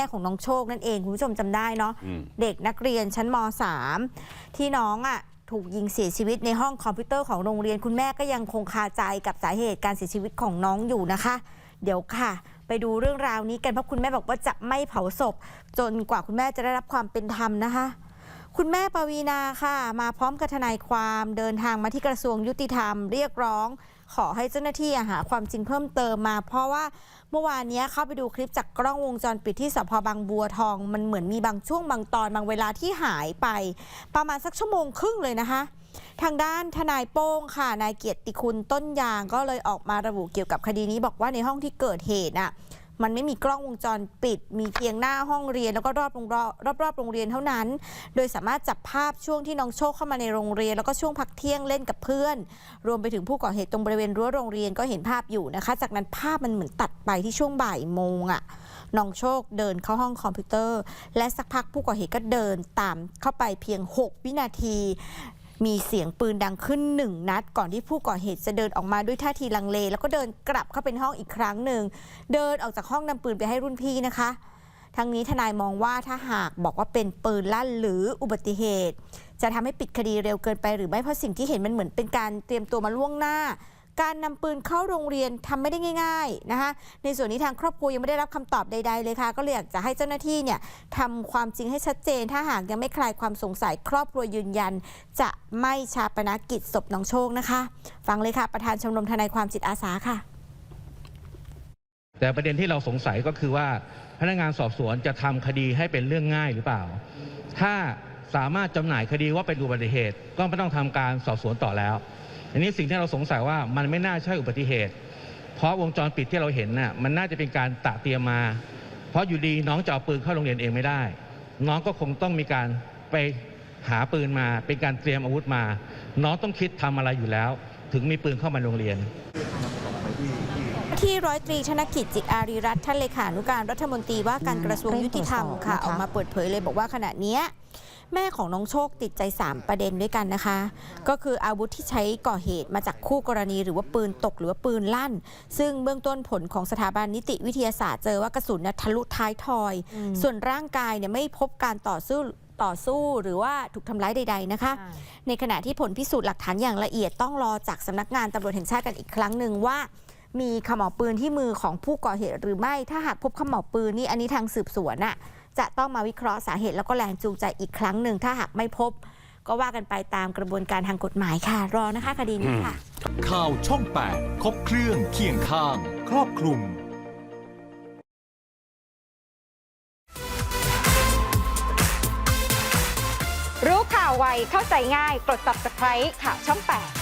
แม่ของน้องโชคนั่นเอง คุณผู้ชมจำได้เนาะอืมเด็กนักเรียนชั้นม .3 ที่น้องอะถูกยิงเสียชีวิตในห้องคอมพิวเตอร์ของโรงเรียนคุณแม่ก็ยังคงคาใจกับสาเหตุการเสียชีวิตของน้องอยู่นะคะ เดี๋ยวค่ะ ไปดูเรื่องราวนี้กันเพราะคุณแม่บอกว่าจะไม่เผาศพ จนกว่าคุณแม่จะได้รับความเป็นธรรมนะคะ คุณแม่ปวีนาค่ะ มาพร้อมกับทนายความเดินทางมาที่กระทรวงยุติธรรม เรียกร้อง ขอให้เจ้าหน้าที่หาความจริงเพิ่มเติมมา เพราะว่าเมื่อวานนี้เข้าไปดูคลิปจากกล้องวงจรปิดที่สพบางบัวทอง มันเหมือนมีบางช่วงบางตอนบางเวลาที่หายไป ประมาณสักชั่วโมงครึ่งเลยนะคะ ทางด้านทนายโป้งค่ะนายเกียรติคุณต้นยางก็เลยออกมาระบุเกี่ยวกับคดีนี้บอกว่าในห้องที่เกิดเหตุน่ะ มันไม่มีกล้องวงจรปิด มีเพียงหน้าห้องเรียนแล้วก็รอบโรงรอบรอบโรงเรียนเท่านั้น โดยสามารถจับภาพช่วงที่น้องโชคเข้ามาในโรงเรียน แล้วก็ช่วงพักเที่ยงเล่นกับเพื่อน รวมไปถึงผู้ก่อเหตุตรงบริเวณรั้วโรงเรียนก็เห็นภาพอยู่นะคะ จากนั้นภาพมันเหมือนตัดไปที่ช่วงบ่ายโมงอะน้องโชคเดินเข้าห้องคอมพิวเตอร์ และสักพักผู้ก่อเหตุก็เดินตามเข้าไปเพียง 6 วินาที มีเสียงปืนดังขึ้นหนึ่งนัด ก่อนที่ผู้ก่อเหตุจะเดินออกมาด้วยท่าทีลังเล แล้วก็เดินกลับเข้าเป็นห้องอีกครั้งหนึ่ง เดินออกจากห้องนำปืนไปให้รุ่นพี่นะคะ ทั้งนี้ทนายมองว่าถ้าหากบอกว่าเป็นปืนลั่นหรืออุบัติเหตุ จะทำให้ปิดคดีเร็วเกินไปหรือไม่เพราะสิ่งที่เห็นมันเหมือนเป็นการเตรียมตัวมาล่วงหน้า การนำปืนเข้าโรงเรียนทำไม่ได้ง่าย ๆนะคะ ในส่วนนี้ทางครอบครัวยังไม่ได้รับคำตอบใด ๆ เลยค่ะ ก็เลยอยากจะให้เจ้าหน้าที่เนี่ยทำความจริงให้ชัดเจน ถ้าหากยังไม่คลายความสงสัยครอบครัวยืนยัน จะไม่ชาปนกิจศพน้องโชคนะคะ ฟังเลยค่ะ ประธานชมรมทนายความจิตอาสาค่ะ แต่ประเด็นที่เราสงสัยก็คือว่าพนักงานสอบสวนจะทำคดีให้เป็นเรื่องง่ายหรือเปล่า ถ้าสามารถจำหน่ายคดีว่าเป็นอุบัติเหตุ ก็ไม่ต้องทำการสอบสวนต่อแล้ว อันนี้สิ่งที่เราสงสัยว่ามันไม่น่าใช่อุบัติเหตุ เพราะวงจรปิดที่เราเห็นน่ะมันน่าจะเป็นการตะเตรียมมา เพราะอยู่ดีน้องจะเอาปืนเข้าโรงเรียนเองไม่ได้ น้องก็คงต้องมีการไปหาปืนมา เป็นการเตรียมอาวุธมา น้องต้องคิดทำอะไรอยู่แล้ว ถึงมีปืนเข้ามาโรงเรียนที่ร้อยตรีธนกิจจิตอารีรัตน์ท่านเลขานุการรัฐมนตรีว่าการกระทรวงยุติธรรมค่ะเร่งตรวจสอบนะคะออกมาเปิดเผยเลยบอกว่าขณะเนี้ย แม่ของน้องโชคติดใจ 3 ประเด็นด้วยกันนะคะ ก็คืออาวุธที่ใช้ก่อเหตุมาจากคู่กรณี หรือว่าปืนตกหรือว่าปืนลั่น ซึ่งเบื้องต้นผลของสถาบันนิติวิทยาศาสตร์เจอว่ากระสุนน่ะทะลุท้ายทอย ส่วนร่างกายเนี่ยไม่พบการต่อสู้ต่อสู้หรือว่าถูกทำร้ายใด ๆนะคะ ในขณะที่ผลพิสูจน์หลักฐานอย่างละเอียดต้องรอจากสำนักงานตำรวจแห่งชาติกันอีกครั้งหนึ่งว่า มีขม่าวปืนที่มือของผู้ก่อเหตุหรือไม่ ถ้าหากพบขม่าวปืนนี่อันนี้ทางสืบสวนน่ะ จะต้องมาวิเคราะห์สาเหตุแล้วก็แรงจูงใจอีกครั้งหนึ่งถ้าหากไม่พบ ก็ว่ากันไปตามกระบวนการทางกฎหมายค่ะ รอนะคะคดีนี้ค่ะ ข่าวช่อง 8 ครบเครื่องเคียงข้าง ครอบคลุมรู้ข่าวไวเข้าใจง่าย กด subscribe ข่าวช่อง 8